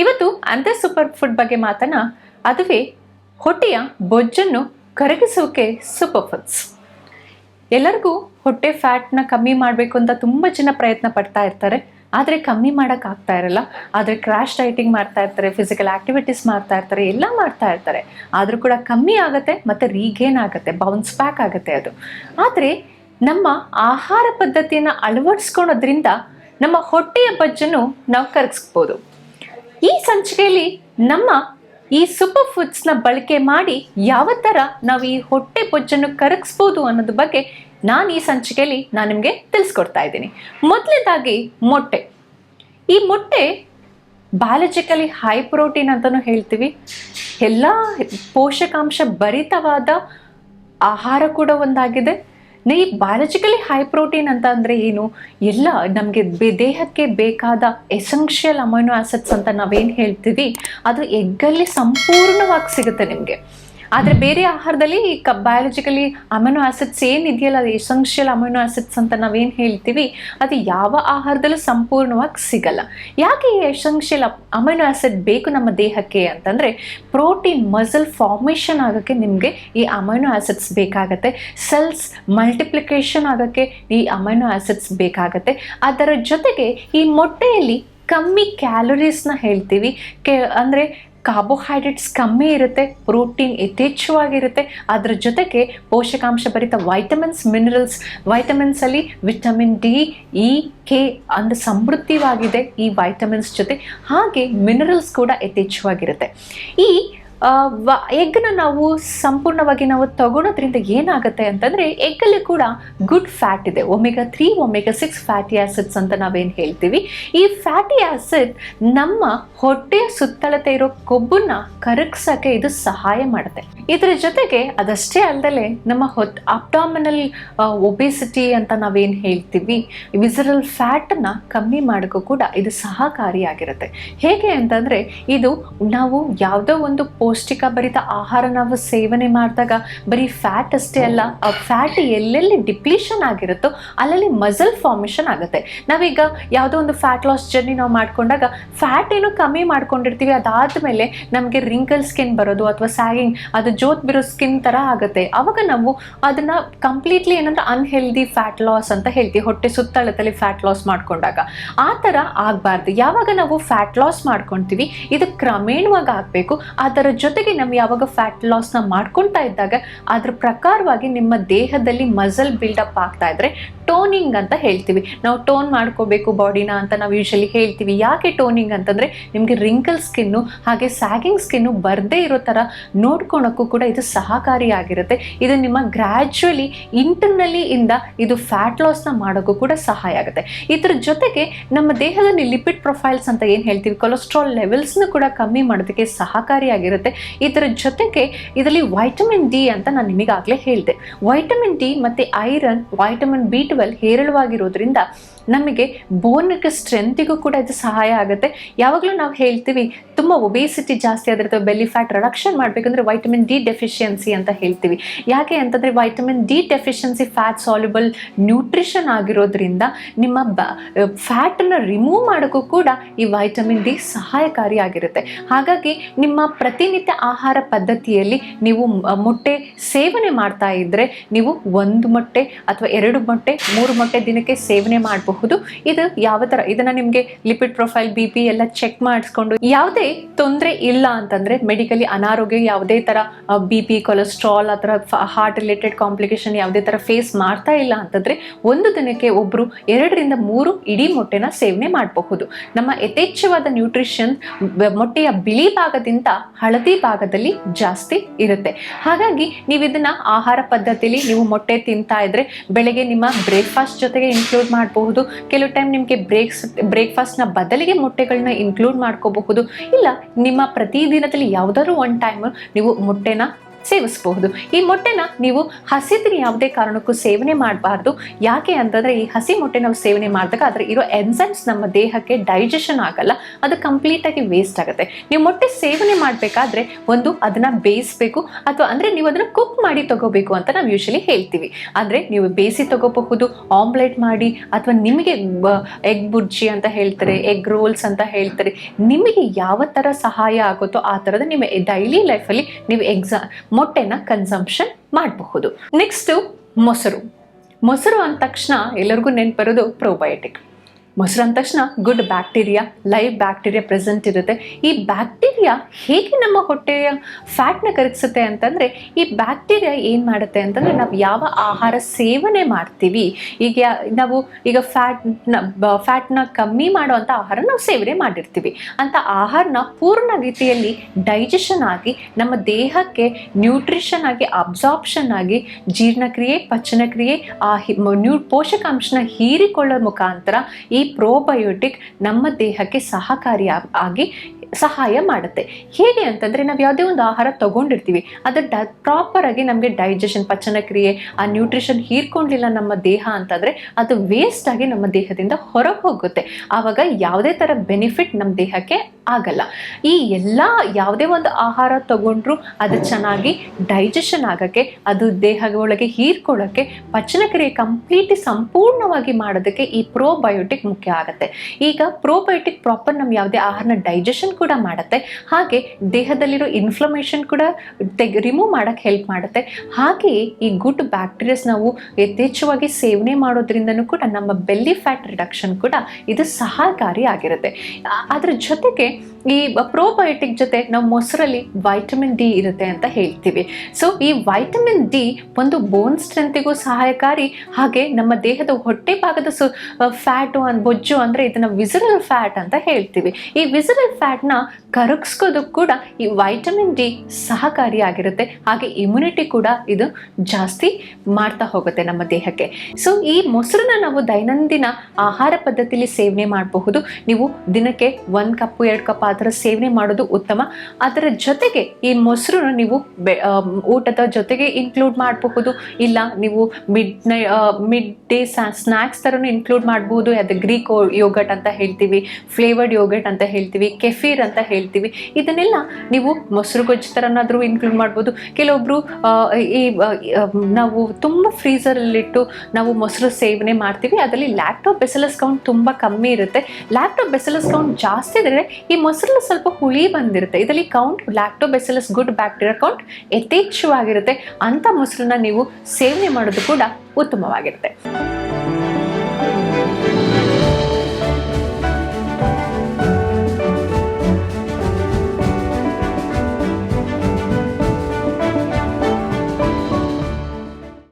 ಇವತ್ತು ಅಂತ super food ಬಗ್ಗೆ ಮಾತನ ಅದುವೇ ಹೊಟ್ಟೆಯ ಬೊಜ್ಜನ್ನು ಕರಗಿಸೋಕೆ ಸೂಪರ್ ಫುಡ್ಸ್. ಎಲ್ಲರಿಗೂ ಹೊಟ್ಟೆ ಫ್ಯಾಟ್ನ ಕಮ್ಮಿ ಮಾಡಬೇಕು ಅಂತ ತುಂಬ ಜನ ಪ್ರಯತ್ನ ಪಡ್ತಾ ಇರ್ತಾರೆ. ಆದರೆ ಕಮ್ಮಿ ಮಾಡೋಕ್ಕಾಗ್ತಾ ಇರಲ್ಲ. ಆದರೆ ಕ್ರ್ಯಾಶ್ ಡೈಟಿಂಗ್ ಮಾಡ್ತಾ ಇರ್ತಾರೆ ಫಿಸಿಕಲ್ ಆಕ್ಟಿವಿಟೀಸ್ ಮಾಡ್ತಾ ಇರ್ತಾರೆ, ಎಲ್ಲ ಮಾಡ್ತಾ ಇರ್ತಾರೆ. ಆದರೂ ಕೂಡ ಕಮ್ಮಿ ಆಗುತ್ತೆ ಮತ್ತು ರೀಗೇನ್ ಆಗುತ್ತೆ ಬೌನ್ಸ್ ಬ್ಯಾಕ್ ಆಗುತ್ತೆ ಅದು. ಆದರೆ ನಮ್ಮ ಆಹಾರ ಪದ್ಧತಿಯನ್ನು ಅಳವಡಿಸ್ಕೊಳೋದ್ರಿಂದ ನಮ್ಮ ಹೊಟ್ಟೆಯ ಬಜ್ಜನ್ನು ನಾವು ಕರಗಿಸ್ಬೋದು. ಈ ಸಂಚಿಕೆಯಲ್ಲಿ ನಮ್ಮ ಈ ಸೂಪರ್ ಫುಡ್ಸ್ನ ಬಳಕೆ ಮಾಡಿ ಯಾವ ಥರ ನಾವು ಈ ಹೊಟ್ಟೆ ಬೊಜ್ಜನ್ನು ಕರಗಿಸ್ಬೋದು ಅನ್ನೋದ್ರ ಬಗ್ಗೆ ನಾನು ಈ ಸಂಚಿಕೆಯಲ್ಲಿ ನಾನು ನಿಮಗೆ ತಿಳಿಸ್ಕೊಡ್ತಾ ಇದ್ದೀನಿ. ಮೊದಲನೇದಾಗಿ ಮೊಟ್ಟೆ. ಈ ಮೊಟ್ಟೆ ಬಯಾಲಜಿಕಲಿ ಹೈ ಪ್ರೋಟೀನ್ ಅಂತಲೂ ಹೇಳ್ತೀವಿ. ಎಲ್ಲ ಪೋಷಕಾಂಶ ಭರಿತವಾದ ಆಹಾರ ಕೂಡ ಒಂದಾಗಿದೆ. ನೇ ಬಯಾಲಜಿಕಲಿ ಹೈ ಪ್ರೋಟೀನ್ ಅಂತ ಅಂದರೆ ಏನು? ಎಲ್ಲ ನಮಗೆ ದೇಹಕ್ಕೆ ಬೇಕಾದ ಎಸೆನ್ಷಿಯಲ್ ಅಮೈನೋ ಆಸಿಡ್ಸ್ ಅಂತ ನಾವೇನು ಹೇಳ್ತೀವಿ? ಅದು ಎಗ್ಗಲ್ಲಿ ಸಂಪೂರ್ಣವಾಗಿ ಸಿಗುತ್ತೆ ನಿಮಗೆ. ಆದರೆ ಬೇರೆ ಆಹಾರದಲ್ಲಿ ಕ ಬಯಾಲಜಿಕಲಿ ಅಮೈನೋ ಆಸಿಡ್ಸ್ ಏನಿದೆಯಲ್ಲ ಅದು ಎಸೆನ್ಷಿಯಲ್ ಅಮೈನೋ ಆಸಿಡ್ಸ್ ಅಂತ ನಾವೇನು ಹೇಳ್ತೀವಿ, ಅದು ಯಾವ ಆಹಾರದಲ್ಲೂ ಸಂಪೂರ್ಣವಾಗಿ ಸಿಗಲ್ಲ. ಯಾಕೆ ಈ ಎಸೆನ್ಷಿಯಲ್ ಅಮೈನೋ ಆಸಿಡ್ ಬೇಕು ನಮ್ಮ ದೇಹಕ್ಕೆ ಅಂತಂದರೆ ಪ್ರೋಟೀನ್ ಮಸಲ್ ಫಾರ್ಮೇಷನ್ ಆಗೋಕ್ಕೆ ನಿಮಗೆ ಈ ಅಮೈನೋ ಆಸಿಡ್ಸ್ ಬೇಕಾಗತ್ತೆ ಸೆಲ್ಸ್ ಮಲ್ಟಿಪ್ಲಿಕೇಶನ್ ಆಗೋಕ್ಕೆ ಈ ಅಮೈನೋ ಆಸಿಡ್ಸ್ ಬೇಕಾಗತ್ತೆ. ಅದರ ಜೊತೆಗೆ ಈ ಮೊಟ್ಟೆಯಲ್ಲಿ ಕಮ್ಮಿ ಕ್ಯಾಲೋರೀಸ್ನ ಹೇಳ್ತೀವಿ, ಕೆ, ಅಂದರೆ ಕಾರ್ಬೋಹೈಡ್ರೇಟ್ಸ್ ಕಮ್ಮಿ ಇರುತ್ತೆ ಪ್ರೋಟೀನ್ ಯಥೇಚ್ಛವಾಗಿರುತ್ತೆ. ಅದರ ಜೊತೆಗೆ ಪೋಷಕಾಂಶ ಭರಿತ ವೈಟಮಿನ್ಸ್ ಮಿನರಲ್ಸ್ ವೈಟಮಿನ್ಸಲ್ಲಿ ವಿಟಮಿನ್ ಡಿ ಇ ಕೆ ಅಂದ್ರೆ ಸಮೃದ್ಧವಾಗಿದೆ ಈ ವೈಟಮಿನ್ಸ್ ಜೊತೆ. ಹಾಗೆ ಮಿನರಲ್ಸ್ ಕೂಡ ಯಥೇಚ್ಛವಾಗಿರುತ್ತೆ. ಈ ಎಗ್ನ ನಾವು ಸಂಪೂರ್ಣವಾಗಿ ನಾವು ತಗೊಳೋದ್ರಿಂದ ಏನಾಗುತ್ತೆ ಅಂತಂದರೆ ಎಗ್ಗಲ್ಲಿ ಕೂಡ ಗುಡ್ ಫ್ಯಾಟ್ ಇದೆ. Omega three omega six fatty acids ಅಂತ ನಾವೇನು ಹೇಳ್ತೀವಿ. ಈ ಫ್ಯಾಟಿ ಆಸಿಡ್ ನಮ್ಮ ಹೊಟ್ಟೆಯ ಸುತ್ತಳತೆ ಇರೋ ಕೊಬ್ಬನ್ನ ಕರಗ್ಸೋಕ್ಕೆ ಇದು ಸಹಾಯ ಮಾಡುತ್ತೆ. ಇದರ ಜೊತೆಗೆ ಅದಷ್ಟೇ ಅಲ್ಲದೆ ನಮ್ಮ ಹೊತ್ ಅಪ್ಟಾಮಿನಲ್ ಒಬೆಸಿಟಿ ಅಂತ ನಾವೇನು ಹೇಳ್ತೀವಿ ವಿಸರಲ್ ಫ್ಯಾಟನ್ನ ಕಮ್ಮಿ ಮಾಡೋಕ್ಕೂ ಕೂಡ ಇದು ಸಹಕಾರಿಯಾಗಿರುತ್ತೆ. ಹೇಗೆ ಅಂತಂದರೆ ಇದು ನಾವು ಯಾವುದೋ ಒಂದು ಪೌಷ್ಟಿಕ ಭರಿತ ಆಹಾರ ನಾವು ಸೇವನೆ ಮಾಡಿದಾಗ ಬರೀ ಫ್ಯಾಟ್ ಅಷ್ಟೇ ಅಲ್ಲ, ಆ ಫ್ಯಾಟ್ ಎಲ್ಲೆಲ್ಲಿ ಡಿಪ್ಲೀಷನ್ ಆಗಿರುತ್ತೋ ಅಲ್ಲಲ್ಲಿ ಮಸಲ್ ಫಾರ್ಮೇಷನ್ ಆಗುತ್ತೆ. ನಾವೀಗ ಯಾವುದೋ ಒಂದು ಫ್ಯಾಟ್ ಲಾಸ್ ಜರ್ನಿ ನಾವು ಮಾಡಿಕೊಂಡಾಗ ಫ್ಯಾಟ್ ಏನು ಕಮ್ಮಿ ಮಾಡ್ಕೊಂಡಿರ್ತೀವಿ, ಅದಾದಮೇಲೆ ನಮಗೆ ರಿಂಕಲ್ ಸ್ಕಿನ್ ಬರೋದು ಅಥವಾ ಸ್ಯಾಗಿಂಗ್ ಅದು ಜೋತ್ ಬಿರೋ ಸ್ಕಿನ್ ಥರ ಆಗುತ್ತೆ. ಆವಾಗ ನಾವು ಅದನ್ನು ಕಂಪ್ಲೀಟ್ಲಿ ಏನಂದ್ರೆ ಅನ್ಹೆಲ್ದಿ ಫ್ಯಾಟ್ ಲಾಸ್ ಅಂತ ಹೇಳ್ತೀವಿ, ಹೊಟ್ಟೆ ಸುತ್ತಳದಲ್ಲಿ ಫ್ಯಾಟ್ ಲಾಸ್ ಮಾಡಿಕೊಂಡಾಗ. ಆ ಥರ ಆಗಬಾರ್ದು. ಯಾವಾಗ ನಾವು ಫ್ಯಾಟ್ ಲಾಸ್ ಮಾಡ್ಕೊತೀವಿ, ಇದು ಕ್ರಮೇಣವಾಗಿ ಆಗಬೇಕು. ಅದರ ಜೊತೆಗೆ ನಾವು ಯಾವಾಗ ಫ್ಯಾಟ್ ಲಾಸ್ನ ಮಾಡ್ಕೊಳ್ತಾ ಇದ್ದಾಗ, ಅದ್ರ ಪ್ರಕಾರವಾಗಿ ನಿಮ್ಮ ದೇಹದಲ್ಲಿ ಮಸಲ್ ಬಿಲ್ಡಪ್ ಆಗ್ತಾ ಇದ್ರೆ ಟೋನಿಂಗ್ ಅಂತ ಹೇಳ್ತೀವಿ. ನಾವು ಟೋನ್ ಮಾಡ್ಕೋಬೇಕು ಬಾಡಿನ ಅಂತ ನಾವು ಯೂಶಲಿ ಹೇಳ್ತೀವಿ. ಯಾಕೆ ಟೋನಿಂಗ್ ಅಂತಂದರೆ ನಿಮಗೆ ರಿಂಕಲ್ ಸ್ಕಿನ್ನು ಹಾಗೆ ಸ್ಯಾಗಿಂಗ್ ಸ್ಕಿನ್ನು ಬರದೇ ಇರೋ ಥರ ನೋಡ್ಕೊಳಕ್ಕೂ ಕೂಡ ಇದು ಸಹಕಾರಿಯಾಗಿರುತ್ತೆ ಇದು ನಿಮ್ಮ ಗ್ರ್ಯಾಜುವಲಿ ಇಂಟರ್ನಲಿ ಇಂದ ಇದು ಫ್ಯಾಟ್ ಲಾಸ್ನ ಮಾಡೋಕ್ಕೂ ಕೂಡ ಸಹಾಯ ಆಗುತ್ತೆ. ಇದ್ರ ಜೊತೆಗೆ ನಮ್ಮ ದೇಹದಲ್ಲಿ ಲಿಪಿಡ್ ಪ್ರೊಫೈಲ್ಸ್ ಅಂತ ಏನು ಹೇಳ್ತೀವಿ? ಕೊಲೆಸ್ಟ್ರಾಲ್ ಲೆವೆಲ್ಸ್ನ ಕೂಡ ಕಮ್ಮಿ ಮಾಡೋದಕ್ಕೆ ಸಹಕಾರಿಯಾಗಿರುತ್ತೆ ಇದರ ಜೊತೆಗೆ ಇದರಲ್ಲಿ ವೈಟಮಿನ್ ಡಿ ಅಂತ ನಾನು ನಿಮಗಾಗಲೇ ಹೇಳಿದೆ. ವೈಟಮಿನ್ ಡಿ ಮತ್ತು ಐರನ್ ವೈಟಮಿನ್ ಬಿ ಹೇರಳವಾಗಿರೋದ್ರಿಂದ ನಮಗೆ ಬೋನ್ಗೆ ಸ್ಟ್ರೆಂತಿಗೂ ಕೂಡ ಇದು ಸಹಾಯ ಆಗುತ್ತೆ. ಯಾವಾಗಲೂ ನಾವು ಹೇಳ್ತೀವಿ, ತುಂಬ ಒಬೇಸಿಟಿ ಜಾಸ್ತಿ ಆದರೆ ಅಥವಾ ಬೆಲ್ಲಿ ಫ್ಯಾಟ್ ರಿಡಕ್ಷನ್ ಮಾಡಬೇಕಂದ್ರೆ ವೈಟಮಿನ್ ಡಿ ಡೆಫಿಷಿಯನ್ಸಿ ಅಂತ ಹೇಳ್ತೀವಿ. ಯಾಕೆ ಅಂತಂದರೆ vitamin D deficiency fat soluble nutrition ಆಗಿರೋದ್ರಿಂದ ನಿಮ್ಮ ಬ ಫ್ಯಾಟನ್ನು ರಿಮೂವ್ ಮಾಡೋಕ್ಕೂ ಕೂಡ ಈ ವೈಟಮಿನ್ ಡಿ ಸಹಾಯಕಾರಿಯಾಗಿರುತ್ತೆ ಹಾಗಾಗಿ ನಿಮ್ಮ ಪ್ರತಿನಿತ್ಯ ಆಹಾರ ಪದ್ಧತಿಯಲ್ಲಿ ನೀವು ಮೊಟ್ಟೆ ಸೇವನೆ ಮಾಡ್ತಾ ಇದ್ದರೆ ನೀವು ಒಂದು ಮೊಟ್ಟೆ ಅಥವಾ ಎರಡು ಮೊಟ್ಟೆ ಮೂರು ಮೊಟ್ಟೆ ದಿನಕ್ಕೆ ಸೇವನೆ ಮಾಡಬಹುದು. ಇದು ಯಾವ ಥರ ಇದನ್ನು ನಿಮಗೆ ಲಿಪಿಡ್ ಪ್ರೊಫೈಲ್ ಬಿ ಪಿ ಎಲ್ಲ ಚೆಕ್ ಮಾಡಿಸ್ಕೊಂಡು ಯಾವುದೇ ತೊಂದರೆ ಇಲ್ಲ ಅಂತಂದರೆ ಮೆಡಿಕಲಿ ಅನಾರೋಗ್ಯ ಯಾವುದೇ ಥರ ಬಿ ಪಿ ಕೊಲೆಸ್ಟ್ರಾಲ್ ಆ ಥರ ಹಾರ್ಟ್ ರಿಲೇಟೆಡ್ ಕಾಂಪ್ಲಿಕೇಶನ್ ಯಾವುದೇ ಥರ ಫೇಸ್ ಮಾಡ್ತಾ ಇಲ್ಲ ಅಂತಂದರೆ ಒಂದು ದಿನಕ್ಕೆ ಒಬ್ಬರು ಎರಡರಿಂದ ಮೂರು ಇಡೀ ಮೊಟ್ಟೆನ ಸೇವನೆ ಮಾಡಬಹುದು. ನಮ್ಮ ಯಥೇಚ್ಛವಾದ ನ್ಯೂಟ್ರಿಷನ್ ಮೊಟ್ಟೆಯ ಬಿಳಿ ಭಾಗದಿಂದ ಹಳದಿ ಭಾಗದಲ್ಲಿ ಜಾಸ್ತಿ ಇರುತ್ತೆ. ಹಾಗಾಗಿ ನೀವು ಇದನ್ನ ಆಹಾರ ಪದ್ಧತಿಯಲ್ಲಿ ನೀವು ಮೊಟ್ಟೆ ತಿಂತಾ ಇದ್ರೆ ಬೆಳಗ್ಗೆ ನಿಮ್ಮ ಬ್ರೇಕ್ಫಾಸ್ಟ್ ಜೊತೆಗೆ ಇನ್ಕ್ಲೂಡ್ ಮಾಡಬಹುದು. ಕೆಲವು ಟೈಮ್ ನಿಮಗೆ ಬ್ರೇಕ್ಸ್ ಬ್ರೇಕ್ಫಾಸ್ಟ್ನ ಬದಲಿಗೆ ಮೊಟ್ಟೆಗಳನ್ನ ಇನ್ಕ್ಲೂಡ್ ಮಾಡ್ಕೋಬಹುದು. ಇಲ್ಲ, ನಿಮ್ಮ ಪ್ರತಿದಿನದಲ್ಲಿ ಯಾವುದಾದ್ರು ಒನ್ ಟೈಮ್ ನೀವು ಮೊಟ್ಟೆನ ಸೇವಿಸಬಹುದು. ಈ ಮೊಟ್ಟೆನ ನೀವು ಹಸಿದ್ರೆ ಯಾವುದೇ ಕಾರಣಕ್ಕೂ ಸೇವನೆ ಮಾಡಬಾರ್ದು. ಯಾಕೆ ಅಂತಂದ್ರೆ ಈ ಹಸಿ ಮೊಟ್ಟೆ ನಾವು ಸೇವನೆ ಮಾಡಿದಾಗ ಅದ್ರ ಇರೋ ಎನ್ಸೈಮ್ಸ್ ನಮ್ಮ ದೇಹಕ್ಕೆ ಡೈಜೆಷನ್ ಆಗಲ್ಲ, ಅದು ಕಂಪ್ಲೀಟ್ ಆಗಿ ವೇಸ್ಟ್ ಆಗುತ್ತೆ. ನೀವು ಮೊಟ್ಟೆ ಸೇವನೆ ಮಾಡಬೇಕಾದ್ರೆ ಒಂದು ಅದನ್ನ ಬೇಯಿಸಬೇಕು, ಅಥವಾ ಅಂದ್ರೆ ನೀವು ಅದನ್ನ ಕುಕ್ ಮಾಡಿ ತಗೋಬೇಕು ಅಂತ ನಾವು ಯೂಶಲಿ ಹೇಳ್ತೀವಿ. ಅಂದ್ರೆ ನೀವು ಬೇಯಿಸಿ ತಗೋಬಹುದು ಆಮ್ಲೆಟ್ ಮಾಡಿ, ಅಥವಾ ನಿಮಗೆ ಎಗ್ ಬುರ್ಜಿ ಅಂತ ಹೇಳ್ತಾರೆ ಎಗ್ ರೋಲ್ಸ್ ಅಂತ ಹೇಳ್ತಾರೆ. ನಿಮಗೆ ಯಾವ ಥರ ಸಹಾಯ ಆಗುತ್ತೋ ಆ ಥರದ ನಿಮ್ಮ ಡೈಲಿ ಲೈಫಲ್ಲಿ ನೀವು ಎಕ್ಸಾ ಮೊಟ್ಟೆನ ಕನ್ಸಂಪ್ಷನ್ ಮಾಡಬಹುದು. ನೆಕ್ಸ್ಟು ಮೊಸರು. ಮೊಸರು ಅಂದ ತಕ್ಷಣ ಎಲ್ಲರಿಗೂ ನೆನಪರೋದು ಪ್ರೋಬಯೋಟಿಕ್ ಮೊಸರು ತಕ್ಷಣ good bacteria live bacteria present ಇರುತ್ತೆ. ಈ ಬ್ಯಾಕ್ಟೀರಿಯಾ ಹೇಗೆ ನಮ್ಮ ಹೊಟ್ಟೆಯ ಫ್ಯಾಟ್ನ ಕರಗಿಸುತ್ತೆ ಅಂತಂದರೆ, ಈ ಬ್ಯಾಕ್ಟೀರಿಯಾ ಏನು ಮಾಡುತ್ತೆ ಅಂತಂದರೆ ನಾವು ಯಾವ ಆಹಾರ ಸೇವನೆ ಮಾಡ್ತೀವಿ, ಈಗ ನಾವು ಈಗ ಫ್ಯಾಟ್ನ ಫ್ಯಾಟ್ನ ಕಮ್ಮಿ ಮಾಡುವಂಥ ಆಹಾರ ನಾವು ಸೇವನೆ ಮಾಡಿರ್ತೀವಿ. ಅಂತ ಆಹಾರನ ಪೂರ್ಣ ರೀತಿಯಲ್ಲಿ ಡೈಜೆಷನ್ ಆಗಿ, ನಮ್ಮ ದೇಹಕ್ಕೆ ನ್ಯೂಟ್ರಿಷನ್ ಆಗಿ ಅಬ್ಸಾರ್ಪ್ಷನ್ ಆಗಿ, ಜೀರ್ಣಕ್ರಿಯೆ, ಪಚನಕ್ರಿಯೆ, ಆ ಹಿ- ನ್ಯೂ ಪೋಷಕಾಂಶನ ಹೀರಿಕೊಳ್ಳೋ ಮುಖಾಂತರ ಈ ಪ್ರೋಬಯೋಟಿಕ್ ನಮ್ಮ ದೇಹಕ್ಕೆ ಸಹಕಾರಿ ಆಗಿ ಸಹಾಯ ಮಾಡುತ್ತೆ. ಹೇಗೆ ಅಂತಂದರೆ ನಾವು ಯಾವುದೇ ಒಂದು ಆಹಾರ ತಗೊಂಡಿರ್ತೀವಿ. ಅದು ಡ ಪ್ರಾಪರ್ ಆಗಿ ನಮಗೆ ಡೈಜೆಷನ್ ಪಚನ ಕ್ರಿಯೆ ಆ ನ್ಯೂಟ್ರಿಷನ್ ಹೀರ್ಕೊಂಡಿಲ್ಲ ನಮ್ಮ ದೇಹ ಅಂತಂದರೆ ಅದು ವೇಸ್ಟ್ ಆಗಿ ನಮ್ಮ ದೇಹದಿಂದ ಹೊರಗೆ ಹೋಗುತ್ತೆ. ಆವಾಗ ಯಾವುದೇ ಥರ ಬೆನಿಫಿಟ್ ನಮ್ಮ ದೇಹಕ್ಕೆ ಆಗಲ್ಲ. ಈ ಎಲ್ಲ ಯಾವುದೇ ಒಂದು ಆಹಾರ ತಗೊಂಡ್ರು ಅದು ಚೆನ್ನಾಗಿ ಡೈಜೆಷನ್ ಆಗೋಕ್ಕೆ, ಅದು ದೇಹದ ಒಳಗೆ ಹೀರ್ಕೊಳ್ಳೋಕ್ಕೆ ಪಚನ ಕ್ರಿಯೆ ಕಂಪ್ಲೀಟ್ಲಿ ಸಂಪೂರ್ಣವಾಗಿ ಮಾಡೋದಕ್ಕೆ ಈ ಪ್ರೋಬಯೋಟಿಕ್ ಮುಖ್ಯ ಆಗುತ್ತೆ. ಈಗ ಪ್ರೋಬಯೋಟಿಕ್ ಪ್ರಾಪರ್ ನಮ್ಮ ಯಾವುದೇ ಆಹಾರನ ಡೈಜೆಷನ್ ಕೂಡ ಮಾಡುತ್ತೆ. ಹಾಗೆ ದೇಹದಲ್ಲಿರೋ ಇನ್ಫ್ಲಮೇಷನ್ ಕೂಡ ತೆಗೆ ರಿಮೂವ್ ಮಾಡೋಕ್ಕೆ ಹೆಲ್ಪ್ ಮಾಡುತ್ತೆ. ಹಾಗೆಯೇ ಈ ಗುಡ್ ಬ್ಯಾಕ್ಟೀರಿಯಾಸ್ ನಾವು ಯಥೇಚ್ಛವಾಗಿ ಸೇವನೆ ಮಾಡೋದ್ರಿಂದನೂ ಕೂಡ ನಮ್ಮ ಬೆಲ್ಲಿ ಫ್ಯಾಟ್ ರಿಡಕ್ಷನ್ ಕೂಡ ಇದು ಸಹಕಾರಿ ಆಗಿರುತ್ತೆ. ಅದರ ಜೊತೆಗೆ ಈ ಪ್ರೋಬಯೋಟಿಕ್ ಜೊತೆ ನಾವು ಮೊಸರಲ್ಲಿ ವೈಟಮಿನ್ ಡಿ ಇರುತ್ತೆ ಅಂತ ಹೇಳ್ತೀವಿ. ಸೊ ಈ ವೈಟಮಿನ್ ಡಿ ಒಂದು ಬೋನ್ ಸ್ಟ್ರೆಂತಿಗೂ ಸಹಾಯಕಾರಿ. ಹಾಗೆ ನಮ್ಮ ದೇಹದ ಹೊಟ್ಟೆ ಭಾಗದ ಸು ಫ್ಯಾಟು ಬೊಜ್ಜು ಅಂದರೆ ಇದನ್ನು ವಿಸರಲ್ ಫ್ಯಾಟ್ ಅಂತ ಹೇಳ್ತೀವಿ. ಈ ವಿಸರಲ್ ಫ್ಯಾಟ್ನ ಕರಗಿಸ್ಕೋದಕ್ಕೆ ಕೂಡ ಈ ವೈಟಮಿನ್ ಡಿ ಸಹಕಾರಿಯಾಗಿರುತ್ತೆ. ಹಾಗೆ ಇಮ್ಯುನಿಟಿ ಕೂಡ ಇದು ಜಾಸ್ತಿ ಮಾಡ್ತಾ ಹೋಗುತ್ತೆ ನಮ್ಮ ದೇಹಕ್ಕೆ. ಸೊ ಈ ಮೊಸರನ್ನ ನಾವು ದೈನಂದಿನ ಆಹಾರ ಪದ್ಧತಿಯಲ್ಲಿ ಸೇವನೆ ಮಾಡಬಹುದು. ನೀವು ದಿನಕ್ಕೆ ಒಂದು ಕಪ್ ಎರಡು ಕಪ್ ಆ ಥರ ಸೇವನೆ ಮಾಡೋದು ಉತ್ತಮ. ಅದರ ಜೊತೆಗೆ ಈ ಮೊಸರನ್ನ ನೀವು ಬೆ ಊಟದ ಜೊತೆಗೆ ಇನ್ಕ್ಲೂಡ್ ಮಾಡಬಹುದು. ಇಲ್ಲ, ನೀವು ಮಿಡ್ ನೈ ಮಿಡ್ ಡೇ ಸ್ನ್ಯಾಕ್ಸ್ ಥರನೂ ಇನ್ಕ್ಲೂಡ್ ಮಾಡಬಹುದು. ಅದು ಗ್ರೀಕ್ ಯೋಗಟ್ ಅಂತ ಹೇಳ್ತೀವಿ ಫ್ಲೇವರ್ಡ್ ಯೋಗಟ್ ಅಂತ ಹೇಳ್ತೀವಿ ಕೆಫೀರ್ ಅಂತ ಹೇಳ್ತೀವಿ. ಇದನ್ನೆಲ್ಲ ನೀವು ಮೊಸರು ಗೊಜ್ಜು ಥರನಾದರೂ ಇನ್ಕ್ಲೂಡ್ ಮಾಡ್ಬೋದು ಕೆಲವೊಬ್ಬರು ಈ ನಾವು ತುಂಬ ಫ್ರೀಸರಲ್ಲಿಟ್ಟು ನಾವು ಮೊಸರು ಸೇವನೆ ಮಾಡ್ತೀವಿ. ಅದರಲ್ಲಿ ಲ್ಯಾಕ್ಟೋ ಬೆಸಲಸ್ ಕೌಂಟ್ ತುಂಬ ಕಮ್ಮಿ ಇರುತ್ತೆ. ಲ್ಯಾಕ್ಟೋ ಬೆಸಲಸ್ ಕೌಂಟ್ ಜಾಸ್ತಿ ಇದ್ದರೆ ಈ ಮೊಸರಲ್ಲಿ ಸ್ವಲ್ಪ ಹುಳಿ ಬಂದಿರುತ್ತೆ. ಇದರಲ್ಲಿ count lactobacillus good bacteria count ಯಥೇಚ್ಛವಾಗಿರುತ್ತೆ. ಅಂಥ ಮೊಸರನ್ನ ನೀವು ಸೇವನೆ ಮಾಡೋದು ಕೂಡ ಉತ್ತಮವಾಗಿರುತ್ತೆ.